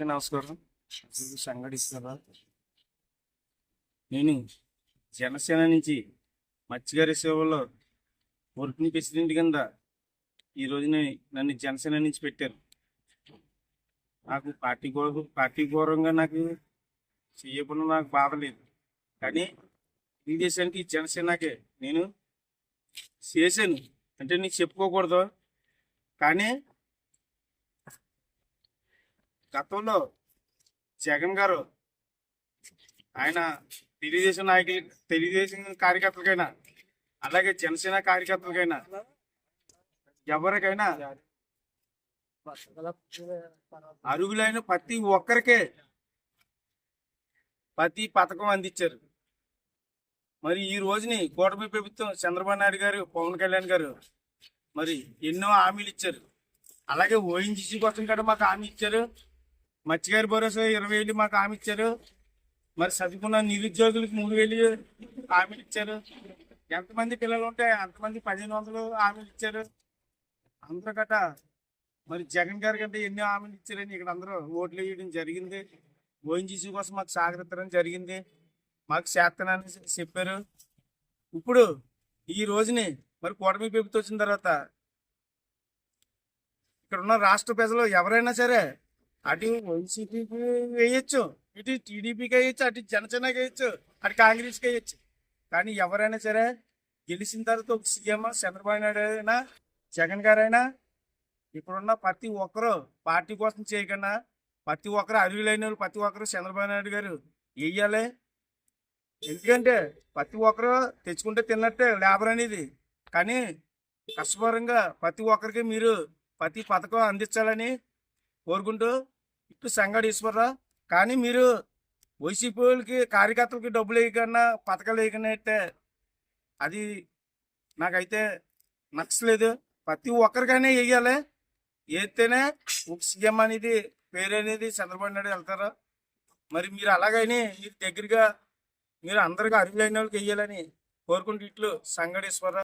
నమస్కారం సంఘటిస్తారా? నేను జనసేన నుంచి మత్స్యగారి సేవలో వర్కింగ్ ప్రెసిడెంట్ కింద ఈ రోజున నన్ను జనసేన నుంచి పెట్టారు. నాకు పార్టీ గౌరవ పార్టీ గౌరవంగా నాకు చేయకుండా నాకు బాధ లేదు. కానీ ఈ దేశానికి జనసేనకే నేను చేశాను. అంటే నీకు చెప్పుకోకూడదు. కానీ గతంలో జగన్ గారు ఆయన తెలుగుదేశం నాయకులు తెలుగుదేశం కార్యకర్తలకైనా అలాగే జనసేన కార్యకర్తలకైనా ఎవరికైనా అరుగులైన ప్రతి ఒక్కరికే ప్రతి పథకం అందించారు. మరి ఈ రోజుని కూటమి ప్రభుత్వం చంద్రబాబు నాయుడు గారు పవన్ కళ్యాణ్ గారు మరి ఎన్నో హామీలు ఇచ్చారు. అలాగే ఓఎన్జీసీ కోసం కూడా మాకు హామీ ఇచ్చారు. మత్స్యగారి భరోసా ఇరవై వేలు మాకు హామీ ఇచ్చారు. మరి చదువుకున్న నిరుద్యోగులకు మూడు వేలు హామీలు ఇచ్చారు. ఎంతమంది పిల్లలు ఉంటే అంతమంది పదిహేను వందలు హామీలు ఇచ్చారు. అందరూ గట మరి జగన్ గారి కంటే ఎన్ని హామీలు ఇచ్చారని ఇక్కడ అందరూ ఓట్లు వేయడం జరిగింది. ఓఎన్జీసీ కోసం మాకు సాగరిత్తడం జరిగింది. మాకు చేస్తానని చెప్పారు. ఇప్పుడు ఈ రోజుని మరి కూటమి ప్రభుత్వం వచ్చిన తర్వాత ఇక్కడ ఉన్న రాష్ట్ర ప్రజలు ఎవరైనా సరే అటు వైసీపీకి వేయచ్చు ఇటు టీడీపీకి వేయచ్చు అటు జనసేనకి వేయచ్చు అటు కాంగ్రెస్కి వేయచ్చు కానీ ఎవరైనా సరే గెలిచిన తర్వాత ఒక సీఎం చంద్రబాబు నాయుడు అయినా జగన్ గారైనా ఇప్పుడున్న ప్రతి ఒక్కరు పార్టీ కోసం చేయకుండా ప్రతి ఒక్కరు అరువులైన వాళ్ళు ప్రతి ఒక్కరు చంద్రబాబు నాయుడు గారు వేయాలి ఎందుకంటే ప్రతి ఒక్కరు తెచ్చుకుంటే తిన్నట్టే లేబర్ అనేది కానీ కష్టపరంగా ప్రతి ఒక్కరికి మీరు ప్రతి పథకం అందించాలని కోరుకుంటూ ఇటు సంగడీశ్వరరావు. కానీ మీరు వైసీపీ వాళ్ళకి కార్యకర్తలకి డబ్బులు వేయకన్నా పథకాలు వేయకనైతే అది నాకైతే నచ్చలేదు. ప్రతి ఒక్కరికైనా వేయాలి. వేస్తేనే ఒక సీఎం అనేది పేరు అనేది చంద్రబాబు నాయుడు వెళ్తారు. మరి మీరు అలాగని మీరు దగ్గరగా మీరు అందరికీ అర్హులైన వాళ్ళకి వేయాలని కోరుకుంటే ఇట్లు సంగడేశ్వరరావు.